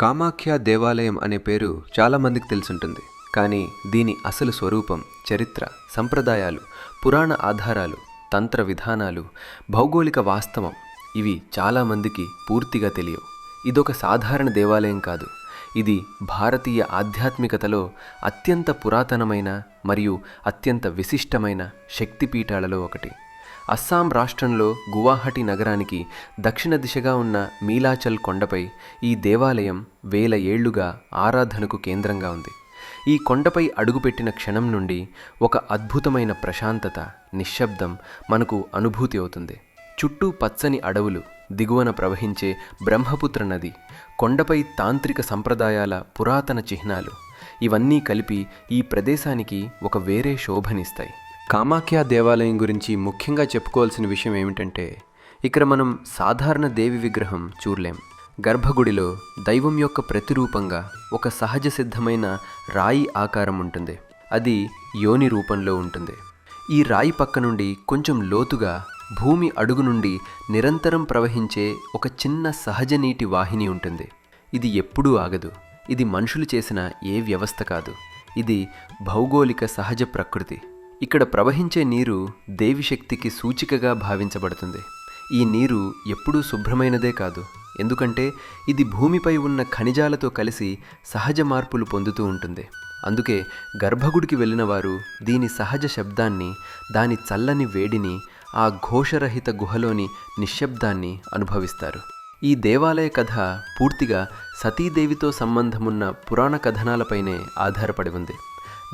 కామాఖ్య దేవాలయం అనే పేరు చాలామందికి తెలిసుంటుంది. కానీ దీని అసలు స్వరూపం చరిత్ర సంప్రదాయాలు పురాణ ఆధారాలు తంత్ర విధానాలు భౌగోళిక వాస్తవం ఇవి చాలామందికి పూర్తిగా తెలియవు. ఇదొక సాధారణ దేవాలయం కాదు. ఇది భారతీయ ఆధ్యాత్మికతలో అత్యంత పురాతనమైన మరియు అత్యంత విశిష్టమైన శక్తిపీఠాలలో ఒకటి. అస్సాం రాష్ట్రంలో గువాహటి నగరానికి దక్షిణ దిశగా ఉన్న మీలాచల్ కొండపై ఈ దేవాలయం వేల ఏళ్ళుగా ఆరాధనకు కేంద్రంగా ఉంది. ఈ కొండపై అడుగుపెట్టిన క్షణం నుండి ఒక అద్భుతమైన ప్రశాంతత నిశ్శబ్దం మనకు అనుభూతి అవుతుంది. చుట్టూ పచ్చని అడవులు దిగువన ప్రవహించే బ్రహ్మపుత్ర నది కొండపై తాంత్రిక సంప్రదాయాల పురాతన చిహ్నాలు ఇవన్నీ కలిపి ఈ ప్రదేశానికి ఒక వేరే శోభనిస్తాయి. కామాఖ్య దేవాలయం గురించి ముఖ్యంగా చెప్పుకోవాల్సిన విషయం ఏమిటంటే ఇక్కడ మనం సాధారణ దేవి విగ్రహం చూడలేం. గర్భగుడిలో దైవం యొక్క ప్రతిరూపంగా ఒక సహజ సిద్ధమైన రాయి ఆకారం ఉంటుంది. అది యోని రూపంలో ఉంటుంది. ఈ రాయి పక్క నుండి కొంచెం లోతుగా భూమి అడుగు నుండి నిరంతరం ప్రవహించే ఒక చిన్న సహజ నీటి వాహిని ఉంటుంది. ఇది ఎప్పుడూ ఆగదు. ఇది మనుషులు చేసిన ఏ వ్యవస్థ కాదు. ఇది భౌగోళిక సహజ ప్రకృతి. ఇక్కడ ప్రవహించే నీరు దేవిశక్తికి సూచికగా భావించబడుతుంది. ఈ నీరు ఎప్పుడూ శుభ్రమైనదే కాదు. ఎందుకంటే ఇది భూమిపై ఉన్న ఖనిజాలతో కలిసి సహజ మార్పులు పొందుతూ ఉంటుంది. అందుకే గర్భగుడికి వెళ్ళిన వారు దీని సహజ శబ్దాన్ని దాని చల్లని వేడిని ఆ ఘోషరహిత గుహలోని నిశ్శబ్దాన్ని అనుభవిస్తారు. ఈ దేవాలయ కథ పూర్తిగా సతీదేవితో సంబంధమున్న పురాణ కథనాలపైనే ఆధారపడి ఉంది.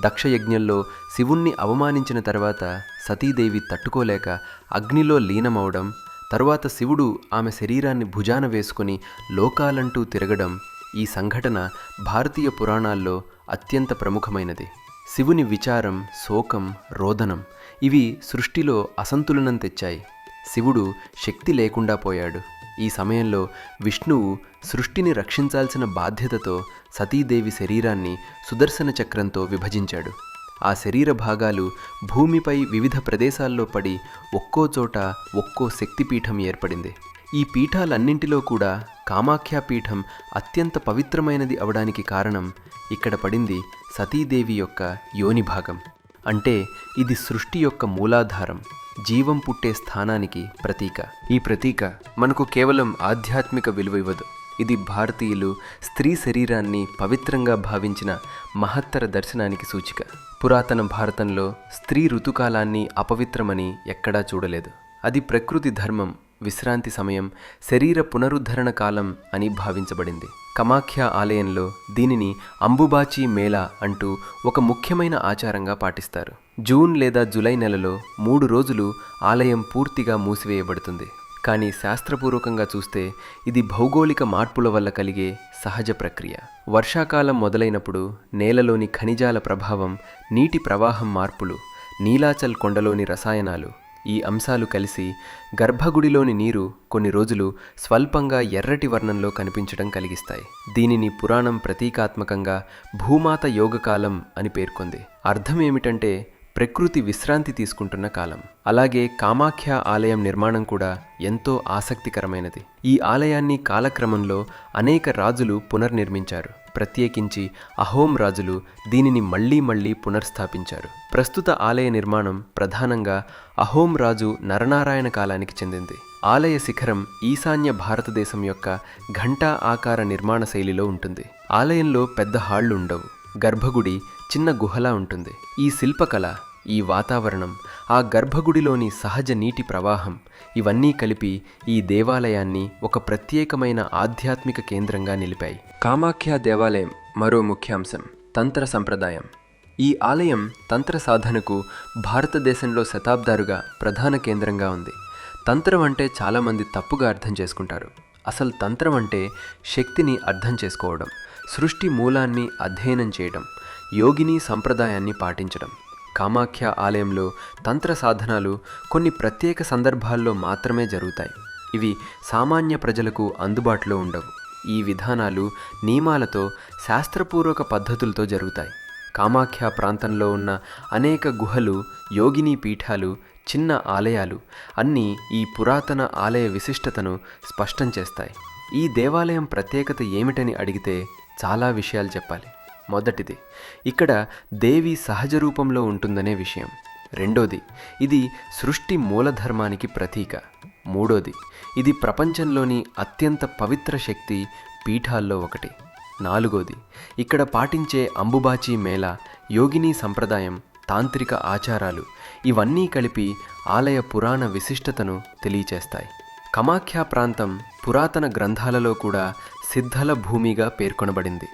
దక్షయజ్ఞంలో శివుణ్ణి అవమానించిన తర్వాత సతీదేవి తట్టుకోలేక అగ్నిలో లీనమవడం తరువాత శివుడు ఆమె శరీరాన్ని భుజాన వేసుకుని లోకాలంటూ తిరగడం ఈ సంఘటన భారతీయ పురాణాల్లో అత్యంత ప్రముఖమైనది. శివుని విచారం శోకం రోదనం ఇవి సృష్టిలో అసంతులనం తెచ్చాయి. శివుడు శక్తి లేకుండా పోయాడు. ఈ సమయంలో విష్ణువు సృష్టిని రక్షించాల్సిన బాధ్యతతో సతీదేవి శరీరాన్ని సుదర్శన చక్రంతో విభజించాడు. ఆ శరీర భాగాలు భూమిపై వివిధ ప్రదేశాల్లో పడి ఒక్కో చోట ఒక్కో శక్తిపీఠం ఏర్పడింది. ఈ పీఠాలన్నింటిలో కూడా కామాఖ్యా పీఠం అత్యంత పవిత్రమైనది అవడానికి కారణం ఇక్కడ పడింది సతీదేవి యొక్క యోని భాగం అంటే ఇది సృష్టి యొక్క మూలాధారం. జీవం పుట్టే స్థానానికి ప్రతీక. ఈ ప్రతీక మనకు కేవలం ఆధ్యాత్మిక విలువ ఇవ్వదు. ఇది భారతీయులు స్త్రీ శరీరాన్ని పవిత్రంగా భావించిన మహత్తర దర్శనానికి సూచిక. పురాతన భారతంలో స్త్రీ ఋతుకాలాన్ని అపవిత్రమని ఎక్కడా చూడలేదు. అది ప్రకృతి ధర్మం విశ్రాంతి సమయం శరీర పునరుద్ధరణ కాలం అని భావించబడింది. కమాఖ్య ఆలయంలో దీనిని అంబుబాచి మేళా అంటూ ఒక ముఖ్యమైన ఆచారంగా పాటిస్తారు. జూన్ లేదా జూలై నెలలో మూడు రోజులు ఆలయం పూర్తిగా మూసివేయబడుతుంది. కానీ శాస్త్రపూర్వకంగా చూస్తే ఇది భౌగోళిక మార్పుల వల్ల కలిగే సహజ ప్రక్రియ. వర్షాకాలం మొదలైనప్పుడు నేలలోని ఖనిజాల ప్రభావం నీటి ప్రవాహం మార్పులు నీలాచల్ కొండలోని రసాయనాలు ఈ అంశాలు కలిసి గర్భగుడిలోని నీరు కొన్ని రోజులు స్వల్పంగా ఎర్రటి వర్ణంలో కనిపించడం కలిగిస్తాయి. దీనిని పురాణం ప్రతీకాత్మకంగా భూమాత యోగకాలం అని పేర్కొంది. అర్థం ఏమిటంటే ప్రకృతి విశ్రాంతి తీసుకుంటున్న కాలం. అలాగే కామాఖ్య ఆలయం నిర్మాణం కూడా ఎంతో ఆసక్తికరమైనది. ఈ ఆలయాన్ని కాలక్రమంలో అనేక రాజులు పునర్నిర్మించారు. ప్రత్యేకించి అహోం రాజులు దీనిని మళ్ళీ మళ్ళీ పునర్స్థాపించారు. ప్రస్తుత ఆలయ నిర్మాణం ప్రధానంగా అహోం రాజు నరనారాయణ కాలానికి చెందింది. ఆలయ శిఖరం ఈశాన్య భారతదేశం యొక్క ఘంటా ఆకార నిర్మాణ శైలిలో ఉంటుంది. ఆలయంలో పెద్ద హాళ్ళు ఉండవు. గర్భగుడి చిన్న గుహలా ఉంటుంది. ఈ శిల్పకళ ఈ వాతావరణం ఆ గర్భగుడిలోని సహజ నీటి ప్రవాహం ఇవన్నీ కలిపి ఈ దేవాలయాన్ని ఒక ప్రత్యేకమైన ఆధ్యాత్మిక కేంద్రంగా నిలిపాయి. కామాఖ్య దేవాలయం మరో ముఖ్యాంశం తంత్ర సంప్రదాయం. ఈ ఆలయం తంత్ర సాధనకు భారతదేశంలో శతాబ్దాలుగా ప్రధాన కేంద్రంగా ఉంది. తంత్రం అంటే చాలామంది తప్పుగా అర్థం చేసుకుంటారు. అసలు తంత్రం అంటే శక్తిని అర్థం చేసుకోవడం సృష్టి మూలాన్ని అధ్యయనం చేయడం యోగిని సంప్రదాయాన్ని పాటించడం. కామాఖ్య ఆలయంలో తంత్ర సాధనాలు కొన్ని ప్రత్యేక సందర్భాల్లో మాత్రమే జరుగుతాయి. ఇవి సామాన్య ప్రజలకు అందుబాటులో ఉండవు. ఈ విధానాలు నియమాలతో శాస్త్రపూర్వక పద్ధతులతో జరుగుతాయి. కామాఖ్య ప్రాంతంలో ఉన్న అనేక గుహలు యోగిని పీఠాలు చిన్న ఆలయాలు అన్నీ ఈ పురాతన ఆలయ విశిష్టతను స్పష్టం చేస్తాయి. ఈ దేవాలయం ప్రత్యేకత ఏమిటని అడిగితే చాలా విషయాలు చెప్పాలి. మొదటిది. ఇక్కడ దేవి సహజ రూపంలో ఉంటుందనే విషయం. రెండోది ఇది సృష్టి మూలధర్మానికి ప్రతీక. మూడోది ఇది ప్రపంచంలోని అత్యంత పవిత్ర శక్తి పీఠాల్లో ఒకటి. నాలుగోది ఇక్కడ పాటించే అంబుబాచి మేళ యోగిని సంప్రదాయం తాంత్రిక ఆచారాలు ఇవన్నీ కలిపి ఆలయ పురాణ విశిష్టతను తెలియచేస్తాయి. కమాఖ్యా ప్రాంతం పురాతన గ్రంథాలలో కూడా సిద్ధల భూమిగా పేర్కొనబడింది.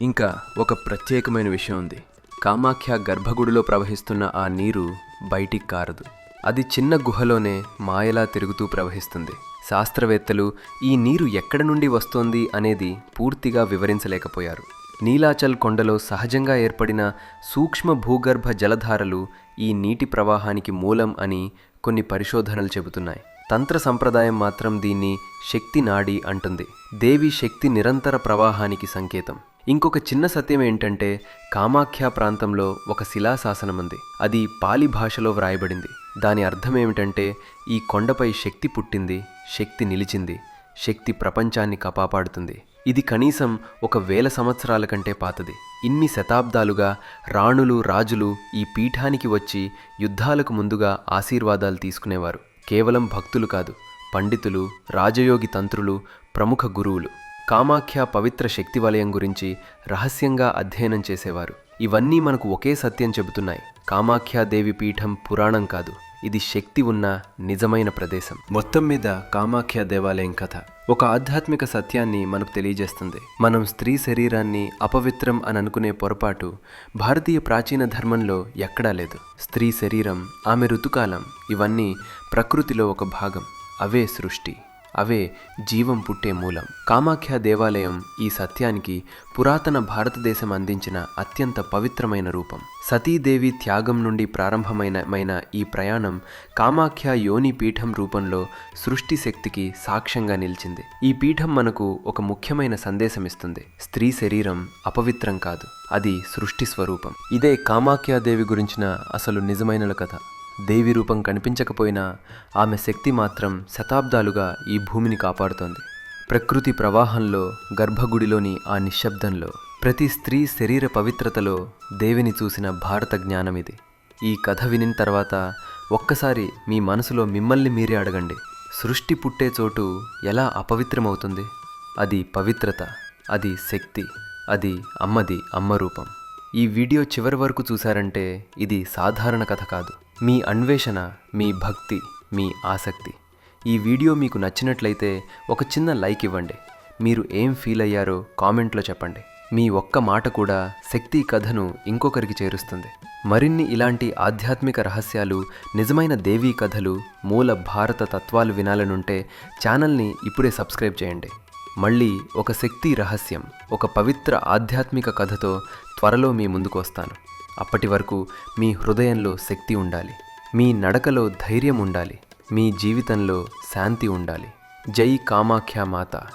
ఇంకా ఒక ప్రత్యేకమైన విషయం ఉంది. కామాఖ్య గర్భగుడిలో ప్రవహిస్తున్న ఆ నీరు బయటికి కారదు. అది చిన్న గుహలోనే మాయలా తిరుగుతూ ప్రవహిస్తుంది. శాస్త్రవేత్తలు ఈ నీరు ఎక్కడ నుండి వస్తోంది అనేది పూర్తిగా వివరించలేకపోయారు. నీలాచల్ కొండలో సహజంగా ఏర్పడిన సూక్ష్మ భూగర్భ జలధారలు ఈ నీటి ప్రవాహానికి మూలం అని కొన్ని పరిశోధనలు చెబుతున్నాయి. తంత్ర సంప్రదాయం మాత్రం దీన్ని శక్తి నాడి అంటుంది. దేవి శక్తి నిరంతర ప్రవాహానికి సంకేతం. ఇంకొక చిన్న సత్యం ఏంటంటే కామాఖ్య ప్రాంతంలో ఒక శిలాశాసనం ఉంది. అది పాలి భాషలో వ్రాయబడింది. దాని అర్థం ఏమిటంటే ఈ కొండపై శక్తి పుట్టింది శక్తి నిలిచింది శక్తి ప్రపంచాన్ని కపాపాడుతుంది ఇది కనీసం ఒక వేల సంవత్సరాల కంటే పాతది. ఇన్ని శతాబ్దాలుగా రాణులు రాజులు ఈ పీఠానికి వచ్చి యుద్ధాలకు ముందుగా ఆశీర్వాదాలు తీసుకునేవారు. కేవలం భక్తులు కాదు పండితులు రాజయోగి తంత్రులు ప్రముఖ గురువులు. కామాఖ్య పవిత్ర శక్తి వలయం గురించి రహస్యంగా అధ్యయనం చేసేవారు. ఇవన్నీ మనకు ఒకే సత్యం చెబుతున్నాయి. కామాఖ్య దేవి పీఠం పురాణం కాదు. ఇది శక్తి ఉన్న నిజమైన ప్రదేశం. మొత్తం మీద కామాఖ్య దేవాలయం కథ. ఒక ఆధ్యాత్మిక సత్యాన్ని మనకు తెలియజేస్తుంది. మనం స్త్రీ శరీరాన్ని అపవిత్రం అని అనుకునే పొరపాటు భారతీయ ప్రాచీన ధర్మంలో ఎక్కడా లేదు. స్త్రీ శరీరం ఆమె ఋతుకాలం ఇవన్నీ ప్రకృతిలో ఒక భాగం. అవే సృష్టి. అవే జీవం పుట్టే మూలం. కామాఖ్య దేవాలయం ఈ సత్యానికి పురాతన భారతదేశం అందించిన అత్యంత పవిత్రమైన రూపం. సతీదేవి త్యాగం నుండి ప్రారంభమైన ఈ ప్రయాణం కామాఖ్య యోని పీఠం రూపంలో సృష్టి శక్తికి సాక్ష్యంగా నిలిచింది. ఈ పీఠం మనకు ఒక ముఖ్యమైన సందేశం ఇస్తుంది. స్త్రీ శరీరం అపవిత్రం కాదు అది సృష్టి స్వరూపం. ఇదే కామాఖ్యాదేవి గురించిన అసలు నిజమైన కథ. దేవి రూపం కనిపించకపోయినా ఆమె శక్తి మాత్రం శతాబ్దాలుగా ఈ భూమిని కాపాడుతోంది. ప్రకృతి ప్రవాహంలో గర్భగుడిలోని ఆ నిశ్శబ్దంలో ప్రతి స్త్రీ శరీర పవిత్రతలో దేవిని చూసిన భారత జ్ఞానమిది ఈ కథ వినిన తర్వాత ఒక్కసారి మీ మనసులో మిమ్మల్ని మీరే అడగండి. సృష్టి పుట్టే చోటు ఎలా అపవిత్రమవుతుంది? అది పవిత్రత అది శక్తి అది అమ్మది అమ్మ రూపం. ఈ వీడియో చివరి వరకు చూశారంటే ఇది సాధారణ కథ కాదు. మీ అన్వేషణ మీ భక్తి మీ ఆసక్తి. ఈ వీడియో మీకు నచ్చినట్లయితే ఒక చిన్న లైక్ ఇవ్వండి. మీరు ఏం ఫీల్ అయ్యారో కామెంట్లో చెప్పండి. మీ ఒక్క మాట కూడా శక్తి కథను ఇంకొకరికి చేరుస్తుంది. మరిన్ని ఇలాంటి ఆధ్యాత్మిక రహస్యాలు నిజమైన దేవీ కథలు మూల భారత తత్వాలు వినాలనుంటే ఛానల్ని ఇప్పుడే సబ్స్క్రైబ్ చేయండి. మళ్ళీ ఒక శక్తి రహస్యం ఒక పవిత్ర ఆధ్యాత్మిక కథతో త్వరలో మీ ముందుకు వస్తాను. అప్పటి వరకు మీ హృదయంలో శక్తి ఉండాలి. మీ నడకలో ధైర్యం ఉండాలి. మీ జీవితంలో శాంతి ఉండాలి. జై కామాఖ్య మాత.